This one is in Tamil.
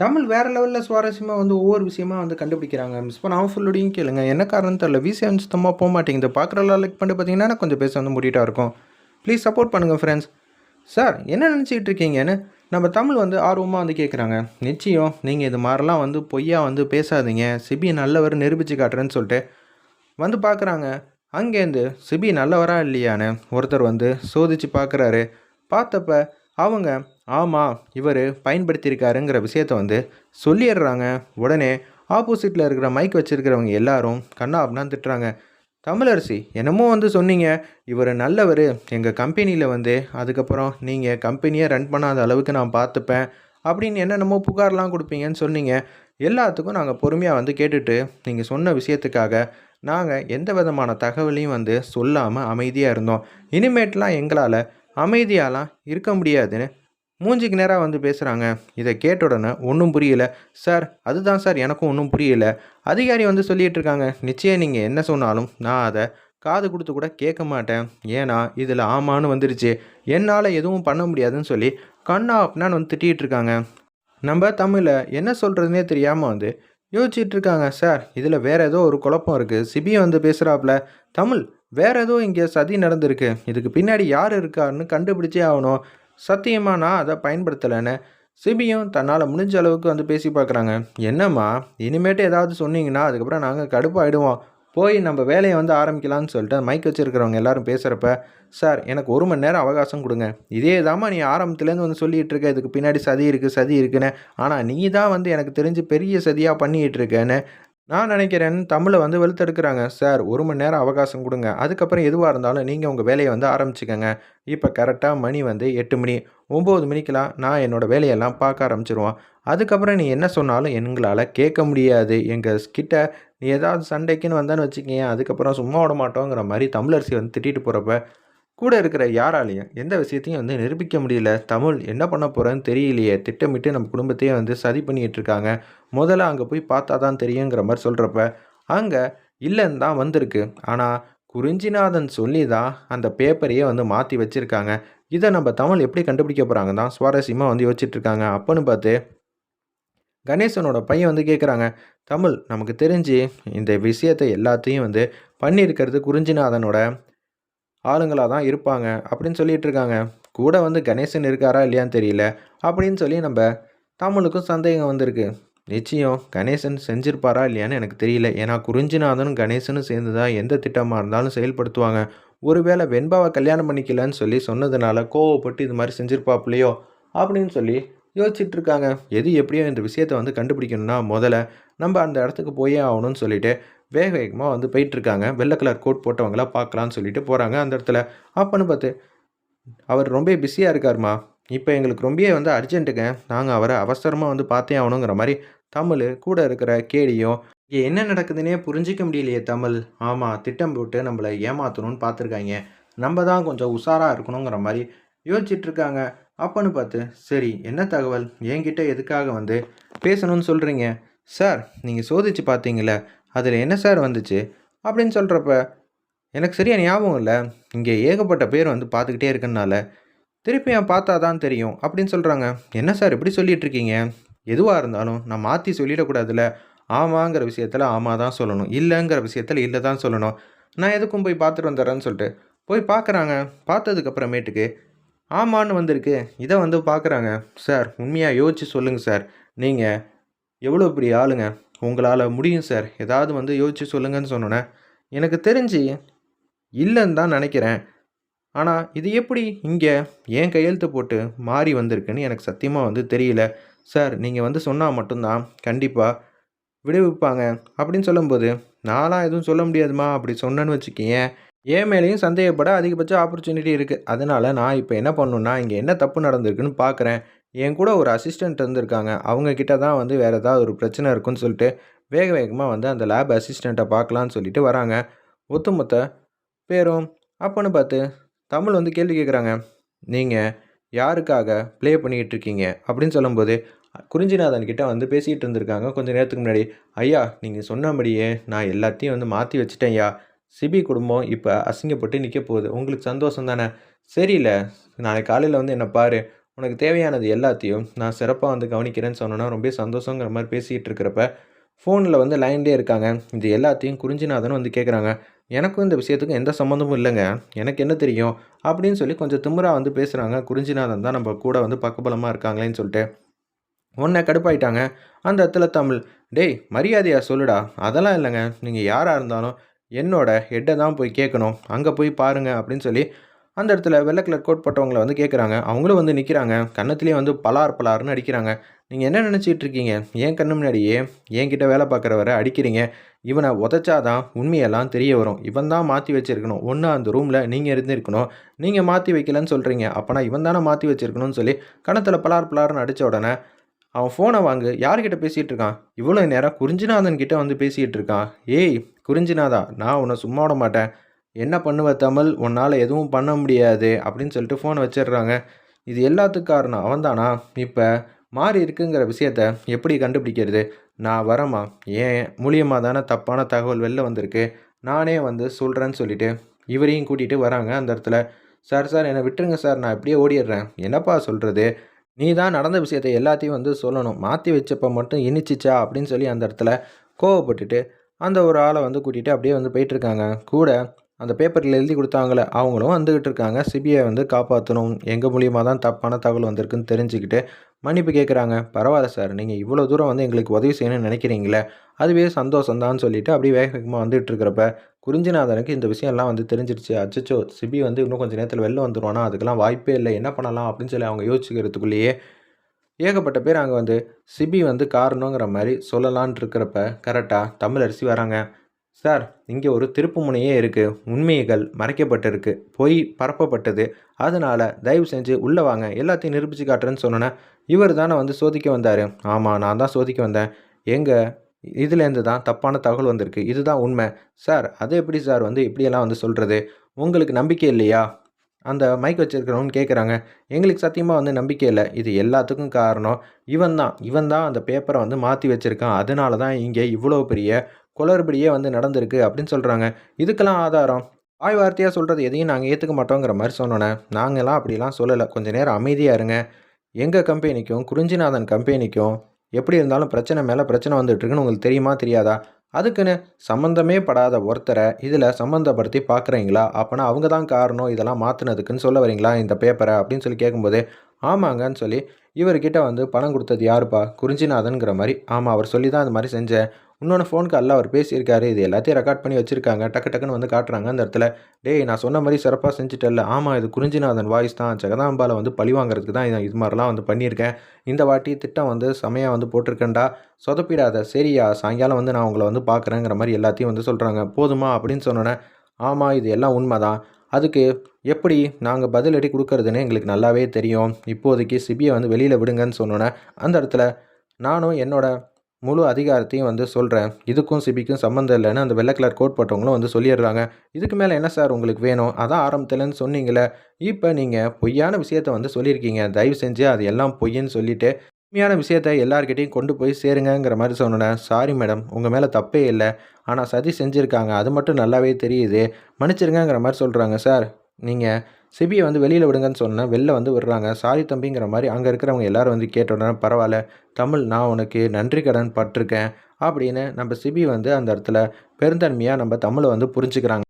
தமிழ் வேறு லெவலில் சுவாரஸ்யமாக வந்து ஒவ்வொரு விஷயமா வந்து கண்டுபிடிக்கிறாங்க. மிஸ் பண்ணாமல் ஃபுல்லோடையும் கேளுங்க. என்ன காரணம் தெரில விஷயம் சுத்தமாக போக மாட்டேங்குது. பார்க்குறலாம் லைக் பண்ணிட்டு பார்த்தீங்கன்னா கொஞ்சம் பேச வந்து முடிட்டாக இருக்கும். ப்ளீஸ் சப்போர்ட் பண்ணுங்கள் ஃப்ரெண்ட்ஸ் சார் என்ன நினச்சிக்கிட்டு இருக்கீங்கன்னு நம்ம தமிழ் வந்து ஆர்வமாக வந்து கேட்குறாங்க நிச்சயம் நீங்கள் இது மாதிரிலாம் வந்து பொய்யா வந்து பேசாதீங்க. சிபி நல்லவர் நிரூபித்து காட்டுறேன்னு சொல்லிட்டு வந்து பார்க்குறாங்க அங்கேருந்து சிபி நல்லவரா இல்லையான்னு ஒருத்தர் வந்து சோதிச்சு பார்க்குறாரு பார்த்தப்ப அவங்க ஆமாம் இவர் பயன்படுத்தியிருக்காருங்கிற விஷயத்த வந்து சொல்லிடுறாங்க. உடனே ஆப்போசிட்டில் இருக்கிற மைக் வச்சுருக்கிறவங்க எல்லாரும் கண்ணா அப்படின்னா திட்டுறாங்க. தமிழரசி என்னமோ வந்து சொன்னீங்க. இவர் நல்லவர். எங்கள் கம்பெனியில் வந்து அதுக்கப்புறம் நீங்கள் கம்பெனியை ரன் பண்ணாத அளவுக்கு நான் பார்த்துப்பேன் அப்படின்னு என்னென்னமோ புகார்லாம் கொடுப்பீங்கன்னு சொன்னீங்க. எல்லாத்துக்கும் நாங்கள் பொறுமையாக வந்து கேட்டுட்டு நீங்கள் சொன்ன விஷயத்துக்காக நாங்கள் எந்த விதமான தகவலையும் வந்து சொல்லாமல் அமைதியாக இருந்தோம். இனிமேட்லாம் எங்களால் அமைதியாலாம் இருக்க முடியாதுன்னு மூஞ்சிக்கு நேராக வந்து பேசுகிறாங்க இதை கேட்ட உடனே ஒன்றும் புரியலை. சார் அதுதான் சார். எனக்கும் ஒன்றும் புரியலை. அதிகாரி வந்து சொல்லிகிட்டு இருக்காங்க. நிச்சயம் நீங்கள் என்ன சொன்னாலும் நான் அதை காது கொடுத்து கூட கேட்க மாட்டேன். ஏன்னா இதில் ஆமான்னு வந்துருச்சு. என்னால் எதுவும் பண்ண முடியாதுன்னு சொல்லி கண்ணா அப்படின்னு வந்து திட்டிகிட்டு இருக்காங்க. நம்ம தமிழில் என்ன சொல்கிறதுனே தெரியாமல் வந்து யோசிச்சுட்டு இருக்காங்க. சார் இதில் வேறு ஏதோ ஒரு குழப்பம் இருக்குது சிபியை வந்து பேசுகிறாப்புல தமிழ் வேறு ஏதோ இங்கே சதி நடந்திருக்கு. இதுக்கு பின்னாடி யார் இருக்காருன்னு கண்டுபிடிச்சே ஆகணும். சத்தியமா நான் அதை பயன்படுத்தலைன்னு சிபியும் தன்னால் முடிஞ்ச அளவுக்கு வந்து பேசி பார்க்குறாங்க. என்னம்மா இனிமேட்டு ஏதாவது சொன்னீங்கன்னா அதுக்கப்புறம் நாங்கள் கடுப்பாகிடுவோம் போய் நம்ம வேலையை வந்து ஆரம்பிக்கலாம்னு சொல்லிட்டு மைக் வச்சுருக்கிறவங்க எல்லாரும் பேசுகிறப்ப சார் எனக்கு ஒரு மணி நேரம் அவகாசம் கொடுங்க. இதே தாம்மா நீ ஆரம்பத்துலேருந்து வந்து சொல்லிகிட்டு இருக்க. இதுக்கு பின்னாடி சதி இருக்குது சதி இருக்குன்னு. ஆனால் நீ தான் வந்து எனக்கு தெரிஞ்சு பெரிய சதியாக பண்ணிக்கிட்டு இருக்கேன்னு நான் நினைக்கிறேன் தமிழை வந்து வெளுத்தெடுக்கிறாங்க. சார் ஒரு மணி நேரம் அவகாசம் கொடுங்க. அதுக்கப்புறம் எதுவாக இருந்தாலும் நீங்கள் உங்கள் வேலையை வந்து ஆரம்பிச்சுக்கோங்க. இப்போ கரெக்டாக மணி வந்து எட்டு மணி ஒம்பது மணிக்கெலாம் நான் என்னோடய வேலையெல்லாம் பார்க்க ஆரம்பிச்சிருவான். அதுக்கப்புறம் நீ என்ன சொன்னாலும் எங்களால் கேட்க முடியாது. எங்கள் கிட்ட நீ ஏதாவது சண்டைக்குன்னு வந்தான்னு வச்சுக்கேன் அதுக்கப்புறம் சும்மா விட மாட்டோங்கிற மாதிரி தமிழரசி வந்து திட்டிட்டு போகிறப்ப கூட இருக்கிற யாராலையும் எந்த விஷயத்தையும் வந்து நிரூபிக்க முடியல. தமிழ் என்ன பண்ண போகிறேன்னு தெரியலையே. திட்டமிட்டு நம்ம குடும்பத்தையே வந்து சதி பண்ணிகிட்டு இருக்காங்க. முதல்ல அங்கே போய் பார்த்தா தான் தெரியுங்கிற மாதிரி சொல்கிறப்ப அங்கே இல்லைன்னு தான் வந்திருக்கு. ஆனால் குறிஞ்சிநாதன் சொல்லி தான் அந்த பேப்பரையே வந்து மாற்றி வச்சுருக்காங்க. இதை நம்ம தமிழ் எப்படி கண்டுபிடிக்க போகிறாங்க தான் சுவாரஸ்யமாக வந்து யோசிச்சுட்ருக்காங்க அப்போன்னு பார்த்து கணேசனோட பையன் வந்து கேட்குறாங்க தமிழ் நமக்கு தெரிஞ்சு இந்த விஷயத்தை எல்லாத்தையும் வந்து பண்ணியிருக்கிறது குறிஞ்சிநாதனோட ஆளுங்களாக தான் இருப்பாங்க அப்படின்னு சொல்லிட்டு இருக்காங்க கூட வந்து கணேசன் இருக்காரா இல்லையான்னு தெரியல. அப்படின்னு சொல்லி நம்ம தமிழுக்கும் சந்தேகம் வந்திருக்கு. நிச்சயம் கணேசன் செஞ்சிருப்பாரா இல்லையான்னு எனக்கு தெரியல. ஏன்னா குறிஞ்சிநாதனும் கணேசனும் சேர்ந்து தான் எந்த திட்டமாக இருந்தாலும் செயல்படுத்துவாங்க. ஒருவேளை வெண்பாவை கல்யாணம் பண்ணிக்கலன்னு சொல்லி சொன்னதுனால கோவப்பட்டு இது மாதிரி செஞ்சிருப்பாப்லையோ அப்படின்னு சொல்லி யோசிச்சுட்டு இருக்காங்க எது எப்படியோ இந்த விஷயத்தை வந்து கண்டுபிடிக்கணும்னா முதல்ல நம்ம அந்த இடத்துக்கு போயே ஆகணும்னு சொல்லிட்டு வேக வேகமாக வந்து போயிட்டுருக்காங்க. வெள்ளை கலர் கோட் போட்டவங்களாம் பார்க்கலான்னு சொல்லிட்டு போகிறாங்க அந்த இடத்துல அப்போன்னு பார்த்து அவர் ரொம்ப பிஸியாக இருக்காருமா? இப்போ எங்களுக்கு ரொம்பவே வந்து அர்ஜென்ட்டுங்க. நாங்கள் அவரை அவசரமாக வந்து பார்த்தே ஆகணுங்கிற மாதிரி தமிழ் கூட இருக்கிற கேடியும் இங்கே என்ன நடக்குதுன்னே புரிஞ்சிக்க முடியலையே தமிழ். ஆமாம் திட்டம் போட்டு நம்மளை ஏமாற்றணும்னு பார்த்துருக்காங்க. நம்ம தான் கொஞ்சம் உஷாராக இருக்கணுங்கிற மாதிரி யோசிச்சிட்ருக்காங்க. அப்போன்னு பார்த்து சரி என்ன தகவல்? என்கிட்ட எதுக்காக வந்து பேசணும்னு சொல்கிறீங்க சார் நீங்கள் சோதிச்சு பார்த்தீங்களே அதில் என்ன சார் வந்துச்சு? அப்படின்னு சொல்கிறப்ப எனக்கு சரியாக ஞாபகம் இல்லை. இங்கே ஏகப்பட்ட பேர் வந்து பார்த்துக்கிட்டே இருக்கனால திருப்பி என் பார்த்தா தான் தெரியும். அப்படின்னு சொல்கிறாங்க என்ன சார் இப்படி சொல்லிகிட்ருக்கீங்க எதுவாக இருந்தாலும் நான் மாற்றி சொல்லிடக்கூடாதுல்ல? ஆமாங்கிற விஷயத்தில் ஆமாம் தான் சொல்லணும். இல்லைங்கிற விஷயத்தில் இல்லை தான் சொல்லணும். நான் எதுக்கும் போய் பார்த்துட்டு வந்துடுறேன்னு சொல்லிட்டு போய் பார்க்குறாங்க. பார்த்ததுக்கப்புறமேட்டுக்கு ஆமான்னு வந்திருக்கு. இதை வந்து பார்க்குறாங்க. சார் உண்மையாக யோசிச்சு சொல்லுங்கள் சார். நீங்கள் எவ்வளோ பெரிய ஆளுங்க. உங்களால் முடியும் சார் ஏதாவது வந்து யோசிச்சு சொல்லுங்கன்னு சொன்னோன்னே எனக்கு தெரிஞ்சு இல்லைன்னு தான் நினைக்கிறேன். ஆனால் இது எப்படி இங்கே ஏன் கையெழுத்து போட்டு மாறி வந்திருக்குன்னு எனக்கு சத்தியமாக வந்து தெரியல. சார் நீங்கள் வந்து சொன்னால் மட்டும்தான் கண்டிப்பாக விடுவிப்பாங்க. அப்படின்னு சொல்லும்போது நான்லாம் எதுவும் சொல்ல முடியாதுமா அப்படி சொன்னேன்னு வச்சுக்கேன் என் மேலேயும் சந்தேகப்பட அதிகபட்ச ஆப்பர்ச்சுனிட்டி இருக்குது அதனால் நான் இப்போ என்ன பண்ணுன்னா இங்கே என்ன தப்பு நடந்திருக்குன்னு பார்க்குறேன் என் கூட ஒரு அசிஸ்டண்ட் இருந்திருக்காங்க. அவங்கக்கிட்ட தான் வந்து வேறு ஏதாவது ஒரு பிரச்சனை இருக்குன்னு சொல்லிட்டு வேக வேகமாக வந்து அந்த லேப் அசிஸ்டண்ட்டை பார்க்கலான்னு சொல்லிட்டு வராங்க. ஒத்துமொத்த பேரும் அப்போன்னு பார்த்து தமிழ் வந்து கேள்வி கேட்குறாங்க நீங்கள் யாருக்காக ப்ளே பண்ணிக்கிட்டு இருக்கீங்க? அப்படின்னு சொல்லும்போது குறிஞ்சிநாதன் கிட்டே வந்து பேசிகிட்டு இருந்திருக்காங்க கொஞ்சம் நேரத்துக்கு முன்னாடி. ஐயா நீங்கள் சொன்னபடியே நான் எல்லாத்தையும் வந்து மாற்றி வச்சுட்டேன் ஐயா சிபி குடும்பம் இப்போ அசிங்கப்பட்டு நிற்க போகுது. உங்களுக்கு சந்தோஷம் தானே? சரியில்ல. நாளைக்கு காலையில் வந்து என்னை பாரு. உனக்கு தேவையானது எல்லாத்தையும் நான் சிறப்பாக வந்து கவனிக்கிறேன்னு சொன்னோன்னா ரொம்ப சந்தோஷங்கிற மாதிரி பேசிகிட்டு இருக்கிறப்ப ஃபோனில் வந்து லைன்லேயே இருக்காங்க. இது எல்லாத்தையும் குறிஞ்சிநாதன் வந்து கேட்குறாங்க எனக்கும் இந்த விஷயத்துக்கும் எந்த சம்மந்தமும் இல்லைங்க. எனக்கு என்ன தெரியும்? அப்படின்னு சொல்லி கொஞ்சம் திமுறாக வந்து பேசுகிறாங்க குறிஞ்சிநாதன் தான் நம்ம கூட வந்து பக்கபலமாக இருக்காங்களேன்னு சொல்லிட்டு. உன்னை கடுப்பாயிட்டாங்க. அந்த இடத்துல தமிழ் டேய் மரியாதையா சொல்லுடா. அதெல்லாம் இல்லைங்க. நீங்கள் யாராக இருந்தாலும் என்னோட ஹெட்டை தான் போய் கேட்கணும் அங்கே போய் பாருங்க. அப்படின்னு சொல்லி அந்த இடத்துல வெள்ளை கலர் கோட் போட்டவங்களை வந்து கேட்குறாங்க அவங்களும் வந்து நிற்கிறாங்க கன்னத்துலேயே வந்து பலார் பலார்னு அடிக்கிறாங்க. நீங்கள் என்ன நினச்சிட்டு இருக்கீங்க? ஏன் கண்ணு முன்னாடியே என்கிட்ட வேலை பார்க்குறவரை அடிக்கிறீங்க. இவனை உதச்சாதான் உண்மையெல்லாம் தெரிய வரும். இவன் தான் மாற்றி வச்சிருக்கணும். ஒன்று அந்த ரூமில் நீங்கள் இருந்திருக்கணும். நீங்கள் மாற்றி வைக்கலன்னு சொல்கிறீங்க அப்போனா இவன் தானே மாற்றி வச்சுருக்கணும்னு சொல்லி கணத்தில் பலார் பலார்னு அடித்த உடனே அவன் ஃபோனை வாங்கு. யார்கிட்ட பேசிகிட்டு இருக்கான்? இவ்வளோ நேரம் குறிஞ்சிநாதன் கிட்டே வந்து பேசிகிட்டு இருக்கான். ஏய் குறிஞ்சிநாதா நான் உன்னை சும்மா விட மாட்டேன். என்ன பண்ணுவ தமிழ்? உன்னால் எதுவும் பண்ண முடியாது அப்படின்னு சொல்லிட்டு ஃபோனை வச்சிடுறாங்க. இது எல்லாத்துக்கும் காரணம் அவன்தானா? இப்போ மாறி இருக்குங்கிற விஷயத்த எப்படி கண்டுபிடிக்கிறது? நான் வரமா ஏன்? மூலியமாக தானே தப்பான தகவல் வெளில வந்திருக்கு. நானே வந்து சொல்கிறேன்னு சொல்லிட்டு இவரையும் கூட்டிகிட்டு வராங்க அந்த இடத்துல. சார் சார் என்னை விட்டுருங்க சார். நான் இப்படியே ஓடிடுறேன். என்னப்பா சொல்கிறது நீ தான் நடந்த விஷயத்தை எல்லாத்தையும் வந்து சொல்லணும். மாற்றி வச்சப்போ மட்டும் இனிச்சிச்சா? அப்படின்னு சொல்லி அந்த இடத்துல கோவப்பட்டுட்டு அந்த ஒரு ஆளை வந்து கூட்டிகிட்டு அப்படியே வந்து போயிட்டுருக்காங்க கூட அந்த பேப்பரில் எழுதி கொடுத்தாங்களே அவங்களும் வந்துக்கிட்டு இருக்காங்க. சிபிஐ வந்து காப்பாற்றணும் எங்கள் மூலியமாக தான் தப்பான தகவல் வந்திருக்குன்னு தெரிஞ்சுக்கிட்டு மன்னிப்பு கேட்குறாங்க பரவாயில்ல சார் நீங்கள் இவ்வளோ தூரம் வந்து எங்களுக்கு உதவி செய்யணும்னு நினைக்கிறீங்களே அதுவே சந்தோஷம்தான்னு சொல்லிட்டு அப்படியே வேக வேகமாக வந்துட்டு இருக்கிறப்ப குறிஞ்சிநாதனுக்கு இந்த விஷயம்லாம் வந்து தெரிஞ்சிருச்சு. அச்சச்சோ சிபி வந்து இன்னும் கொஞ்சம் நேரத்தில் வெளில வந்துடுவானா அதுக்கெல்லாம் வாய்ப்பே இல்லை. என்ன பண்ணலாம் அப்படின்னு சொல்லி அவங்க யோசிக்கிறதுக்குள்ளேயே ஏகப்பட்ட பேர் அங்கே வந்து சிபி வந்து காரணங்கிற மாதிரி சொல்லலான் இருக்கிறப்ப கரெக்டாக தமிழரசி வராங்க. சார் இங்கே ஒரு திருப்பு முனையே இருக்குது உண்மைகள் மறைக்கப்பட்டிருக்கு. பொய் பரப்பப்பட்டது. அதனால் தயவு செஞ்சு உள்ளே வாங்க. எல்லாத்தையும் நிரூபித்து காட்டுறேன்னு சொன்னோன்னே இவர் தானே வந்து சோதிக்க வந்தார். ஆமாம் நான் தான் சோதிக்க வந்தேன். எங்கள் இதுலேருந்து தான் தப்பான தகவல் வந்திருக்கு. இதுதான் உண்மை. சார் அது எப்படி சார் வந்து இப்படியெல்லாம் வந்து சொல்கிறது உங்களுக்கு நம்பிக்கை இல்லையா? அந்த மைக் வச்சுருக்கிறவங்க கேட்குறாங்க எங்களுக்கு சத்தியமாக வந்து நம்பிக்கை இல்லை. இது எல்லாத்துக்கும் காரணம். இவன் தான். இவன் தான் அந்த பேப்பரை வந்து மாற்றி வச்சுருக்கான். அதனால தான் இங்கே இவ்வளோ பெரிய குளறுபடியே வந்து நடந்திருக்கு அப்படின்னு சொல்கிறாங்க இதுக்கெல்லாம் ஆதாரம்? வாய் வார்த்தையாக சொல்கிறது எதையும் நாங்கள் ஏற்றுக்க மாட்டோங்கிற மாதிரி சொன்னோன்னே நாங்களாம் அப்படிலாம் சொல்லலை. கொஞ்சம் நேரம் அமைதியாக இருங்க. எங்கள் கம்பெனிக்கும் குறிஞ்சிநாதன் கம்பெனிக்கும் எப்படி இருந்தாலும் பிரச்சனை மேலே பிரச்சனை வந்துட்டுருக்குன்னு உங்களுக்கு தெரியுமா தெரியாதா? அதுக்குன்னு சம்மந்தமே படாத ஒருத்தரை இதில் சம்மந்தப்படுத்தி பார்க்குறீங்களா அப்போனா அவங்க தான் காரணம் இதெல்லாம் மாற்றினதுக்குன்னு சொல்ல வரீங்களா இந்த பேப்பரை? அப்படின்னு சொல்லி கேட்கும்போது ஆமாங்கன்னு சொல்லி இவர்கிட்ட வந்து பணம் கொடுத்தது யாருப்பா? குறிஞ்சிநாதன்கிற மாதிரி. ஆமாம் அவர் சொல்லி தான் அந்த மாதிரி செஞ்சேன். இன்னொன்று ஃபோன் காலில் அவர் பேசியிருக்காரு. இது எல்லாத்தையும் ரெக்கார்ட் பண்ணி வச்சுருக்காங்க. டக்கு டக்குன்னு வந்து காட்டுறாங்க அந்த இடத்துல. டேய் நான் சொன்ன மாதிரி சிறப்பாக செஞ்சுட்டல ஆமாம் இது குறிஞ்சிநாதன் வாய்ஸ் தான். ஜெகதாம்பாவில் வந்து பழி வாங்குறதுக்கு தான் இது மாதிரிலாம் வந்து பண்ணியிருக்கேன். இந்த வாட்டி திட்டம் வந்து செமையாக வந்து போட்டிருக்கேன்டா. சொதப்பிடாத. சரியா சாயங்காலம் வந்து நான் உங்களை வந்து பார்க்குறேங்கிற மாதிரி எல்லாத்தையும் வந்து சொல்கிறாங்க போதுமா? அப்படின்னு சொன்னோன்னே ஆமாம் இது எல்லாம் உண்மை தான் அதுக்கு எப்படி நாங்கள் பதிலடி கொடுக்கறதுன்னு எங்களுக்கு நல்லாவே தெரியும். இப்போதைக்கு சிபியை வந்து வெளியில் விடுங்கன்னு சொன்னோன்னே அந்த இடத்துல நானும் என்னோட முழு அதிகாரத்தையும் வந்து சொல்கிறேன் இதுக்கும் சிபிக்கும் சம்மந்தம் இல்லைன்னு அந்த வெள்ளை கலர் கோட் போட்டவங்களும் வந்து சொல்லிடுறாங்க. இதுக்கு மேலே என்ன சார் உங்களுக்கு வேணும்? அதான் ஆரம்பத்துலன்னு சொன்னீங்களே இப்போ நீங்கள் பொய்யான விஷயத்த வந்து சொல்லியிருக்கீங்க. தயவு செஞ்சு அது எல்லாம் பொய்ன்னு சொல்லிவிட்டு உண்மையான விஷயத்த எல்லார்கிட்டையும் கொண்டு போய் சேருங்கிற மாதிரி சொன்னேன். சாரி மேடம் உங்கள் மேலே தப்பே இல்லை. ஆனால் சதி செஞ்சுருக்காங்க. அது மட்டும் நல்லாவே தெரியுது. மன்னிச்சிருங்கிற மாதிரி சொல்கிறாங்க சார். நீங்கள் சிபியை வந்து வெளியில் விடுங்கன்னு சொன்னேன். வெளில வந்து விடுறாங்க. சாரி தம்பிங்கிற மாதிரி அங்கே இருக்கிறவங்க எல்லோரும் வந்து கேட்ட உடனே பரவாயில்ல தமிழ் நான் உனக்கு நன்றி கடன் பட்டிருக்கேன். அப்படின்னு நம்ம சிபி வந்து அந்த இடத்துல பெருந்தன்மையாக நம்ம தமிழை வந்து புரிஞ்சுக்கிறாங்க.